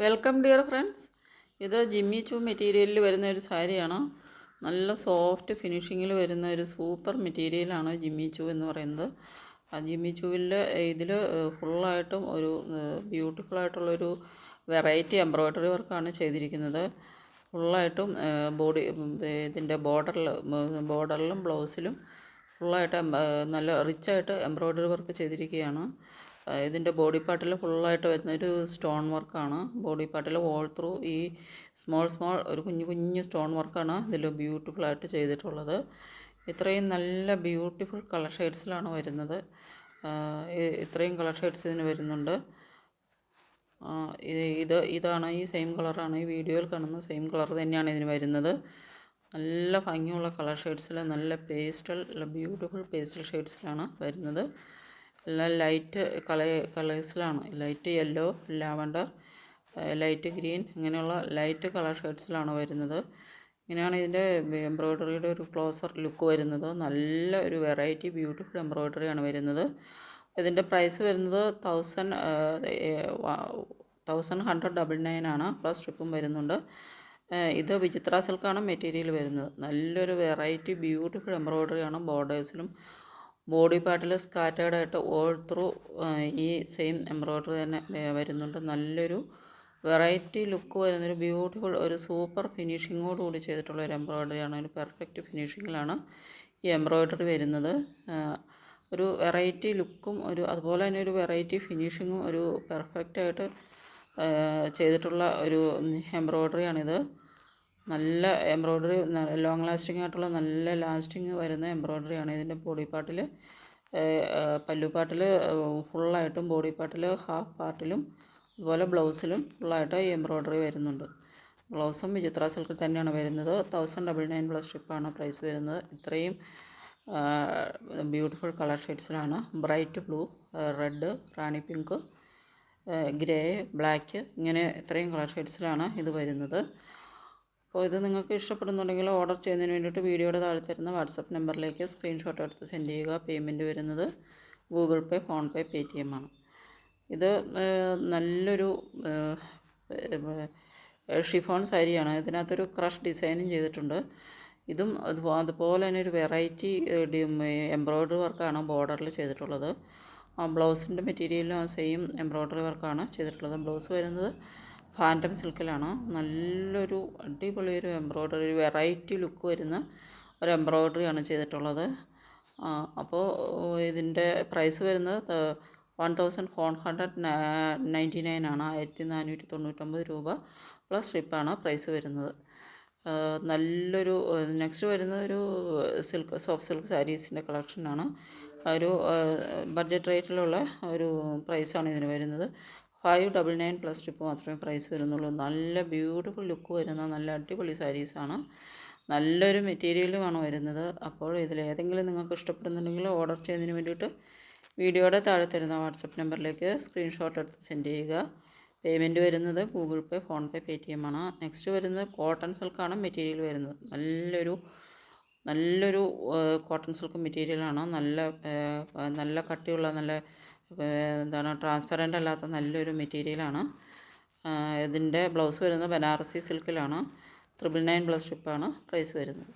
Welcome dear friends. ഇത് Jimmy Choo മെറ്റീരിയലിൽ വരുന്ന ഒരു സാരിയാണ്. നല്ല സോഫ്റ്റ് ഫിനിഷിങ്ങിൽ വരുന്ന ഒരു സൂപ്പർ മെറ്റീരിയലാണ് ജിമ്മി ചൂ എന്ന് പറയുന്നത്. ആ ജിമ്മി ചൂവിൽ ഇതിൽ ഫുള്ളായിട്ടും ഒരു ബ്യൂട്ടിഫുൾ ആയിട്ടുള്ളൊരു വെറൈറ്റി എംബ്രോയ്ഡറി വർക്കാണ് ചെയ്തിരിക്കുന്നത്. ഫുള്ളായിട്ടും ബോഡി ഇതിന്റെ ബോർഡറിൽ ബോർഡറിലും ബ്ലൗസിലും ഫുള്ളായിട്ട് നല്ല റിച്ചായിട്ട് എംബ്രോയ്ഡറി വർക്ക് ചെയ്തിരിക്കുകയാണ്. ഇതിന്റെ ബോഡി പാർട്ടിൽ ഫുള്ളായിട്ട് വരുന്നൊരു സ്റ്റോൺ വർക്കാണ്. ബോഡി പാർട്ടിൽ ഓൾ ത്രൂ ഈ സ്മോൾ സ്മോൾ ഒരു കുഞ്ഞു കുഞ്ഞു സ്റ്റോൺ വർക്കാണ് ഇതിൽ ബ്യൂട്ടിഫുൾ ആയിട്ട് ചെയ്തിട്ടുള്ളത്. ഇത്രയും നല്ല ബ്യൂട്ടിഫുൾ കളർ ഷെയ്ഡ്സിലാണ് വരുന്നത്. ഇത്രയും കളർ ഷെയ്ഡ്സ് ഇതിന് വരുന്നുണ്ട്. ഇത് ഇതാണ് ഈ സെയിം കളറാണ്. ഈ വീഡിയോയിൽ കാണുന്ന സെയിം കളർ തന്നെയാണ് ഇതിന് വരുന്നത്. നല്ല ഭംഗിയുള്ള കളർ ഷെയ്ഡ്സിൽ നല്ല പേസ്റ്റൽ ബ്യൂട്ടിഫുൾ പേസ്റ്റൽ ഷെയ്ഡ്സിലാണ് വരുന്നത്. എല്ലാം ലൈറ്റ് കള കളേഴ്സിലാണ്. Light yellow lavender light green ഇങ്ങനെയുള്ള ലൈറ്റ് കളർ ഷെയ്ഡ്സിലാണ് വരുന്നത്. ഇങ്ങനെയാണ് ഇതിന്റെ എംബ്രോയ്ഡറിയുടെ ഒരു ക്ലോസർ ലുക്ക് വരുന്നത്. നല്ല ഒരു വെറൈറ്റി ബ്യൂട്ടിഫുൾ എംബ്രോയ്ഡറിയാണ് വരുന്നത്. ഇതിന്റെ പ്രൈസ് വരുന്നത് thousand thousand hundred double nine ആണ്. പ്ലസ് സ്ട്രിപ്പും വരുന്നുണ്ട്. ഇത് വിചിത്ര സിൽക്കാണ് മെറ്റീരിയൽ വരുന്നത്. നല്ലൊരു വെറൈറ്റി ബ്യൂട്ടിഫുൾ എംബ്രോയ്ഡറിയാണ് ബോർഡേഴ്സിലും ബോഡി പാർട്ടിൽ സ്കാറ്റേഡ് ആയിട്ട് ഓൾ ത്രൂ ഈ സെയിം എംബ്രോയ്ഡറി തന്നെ വരുന്നുണ്ട്. നല്ലൊരു വെറൈറ്റി ലുക്ക് വരുന്നൊരു ബ്യൂട്ടിഫുൾ ഒരു സൂപ്പർ ഫിനിഷിങ്ങോട് കൂടി ചെയ്തിട്ടുള്ള ഒരു എംബ്രോയ്ഡറിയാണ് ഒരു പെർഫെക്റ്റ് ഫിനിഷിങ്ങിലാണ് ഈ എംബ്രോയ്ഡറി വരുന്നത്. ഒരു വെറൈറ്റി ലുക്കും ഒരു അതുപോലെ തന്നെ ഒരു വെറൈറ്റി ഫിനിഷിങ്ങും ഒരു പെർഫെക്റ്റായിട്ട് ചെയ്തിട്ടുള്ള ഒരു എംബ്രോയ്ഡറിയാണിത് നല്ല എംബ്രോയ്ഡറി ലോങ് ലാസ്റ്റിംഗ് ആയിട്ടുള്ള നല്ല ലാസ്റ്റിംഗ് വരുന്ന എംബ്രോയ്ഡറിയാണ് ഇതിന്റെ ബോഡി പാർട്ടിൽ പല്ലു പാർട്ടിൽ ഫുള്ളായിട്ടും ബോഡി പാർട്ടിൽ ഹാഫ് പാർട്ടിലും അതുപോലെ ബ്ലൗസിലും ഫുള്ളായിട്ട് ഈ എംബ്രോയ്ഡറി വരുന്നുണ്ട്. ബ്ലൗസും വിചിത്ര സിൽക്കിൽ തന്നെയാണ് വരുന്നത്. തൗസൻഡ് ഡബിൾ നയൻ പ്ലസ് സ്ട്രിപ്പാണ് പ്രൈസ് വരുന്നത്. ഇത്രയും beautiful colour ഷെയ്ഡ്സിലാണ് bright blue red rani pink grey black ഇങ്ങനെ ഇത്രയും കളർ ഷെയ്ഡ്സിലാണ് ഇത് വരുന്നത്. അപ്പോൾ ഇത് നിങ്ങൾക്ക് ഇഷ്ടപ്പെടുന്നുണ്ടെങ്കിൽ ഓർഡർ ചെയ്യുന്നതിന് വേണ്ടിയിട്ട് വീഡിയോയുടെ താഴെ തരുന്ന വാട്സപ്പ് നമ്പറിലേക്ക് സ്ക്രീൻഷോട്ട് എടുത്ത് സെൻഡ് ചെയ്യുക. പേയ്മെന്റ് വരുന്നത് Google Pay PhonePe Paytm ആണ്. ഇത് നല്ലൊരു ഷിഫോൺ സാരിയാണ്. ഇതിനകത്തൊരു ക്രഷ് ഡിസൈനും ചെയ്തിട്ടുണ്ട്. ഇതും അതുപോലെ തന്നെ ഒരു വെറൈറ്റി എംബ്രോയ്ഡറി വർക്കാണ് ബോർഡറിൽ ചെയ്തിട്ടുള്ളത്. ബ്ലൗസിന്റെ മെറ്റീരിയലും സെയിം എംബ്രോയ്ഡറി വർക്കാണ് ചെയ്തിട്ടുള്ളത്. ബ്ലൗസ് വരുന്നത് ഫാന്റം സിൽക്കിലാണ് നല്ലൊരു അടിപൊളി ഒരു എംബ്രോയ്ഡറി ഒരു വെറൈറ്റി ലുക്ക് വരുന്ന ഒരു എംബ്രോയ്ഡറിയാണ് ചെയ്തിട്ടുള്ളത്. അപ്പോൾ ഇതിന്റെ പ്രൈസ് വരുന്നത് one thousand four hundred ninety nine ആണ്. ആയിരത്തി നാനൂറ്റി തൊണ്ണൂറ്റൊമ്പത് രൂപ പ്ലസ് ഷിപ്പാണ് പ്രൈസ് വരുന്നത് നല്ലൊരു നെക്സ്റ്റ് വരുന്ന ഒരു സിൽക്ക് സോഫ്റ്റ് സിൽക്ക് സാരീസിന്റെ കളക്ഷനാണ് ഒരു ബഡ്ജറ്റ് റേറ്റിലുള്ള ഒരു പ്രൈസാണ് ഇതിന് വരുന്നത്. Five double nine plus tip മാത്രമേ പ്രൈസ് വരുന്നുള്ളൂ. നല്ല ബ്യൂട്ടിഫുൾ ലുക്ക് വരുന്ന നല്ല അടിപൊളി സാരീസാണ് നല്ലൊരു മെറ്റീരിയലുമാണ് വരുന്നത്. അപ്പോൾ ഇതിൽ ഏതെങ്കിലും നിങ്ങൾക്ക് ഇഷ്ടപ്പെടുന്നുണ്ടെങ്കിൽ ഓർഡർ ചെയ്യുന്നതിന് വേണ്ടിയിട്ട് വീഡിയോയുടെ താഴെ തരുന്ന വാട്സപ്പ് നമ്പറിലേക്ക് സ്ക്രീൻഷോട്ട് എടുത്ത് സെൻഡ് ചെയ്യുക. പേയ്മെന്റ് വരുന്നത് Google Pay PhonePe Paytm ആണ്. നെക്സ്റ്റ് വരുന്നത് കോട്ടൺ സിൽക്കാണ് മെറ്റീരിയൽ വരുന്നത്. നല്ലൊരു നല്ലൊരു കോട്ടൺ സിൽക്ക് മെറ്റീരിയലാണ് നല്ല നല്ല കട്ടിയുള്ള നല്ല എന്താണ് ട്രാൻസ്പെറന്റ് അല്ലാത്ത നല്ലൊരു മെറ്റീരിയലാണ് ഇതിന്റെ ബ്ലൗസ് വരുന്നത് ബനാറസി സിൽക്കിലാണ് ത്രിബിൾ നയൻ പ്ലസ് സ്ട്രിപ്പാണ് പ്രൈസ് വരുന്നത്.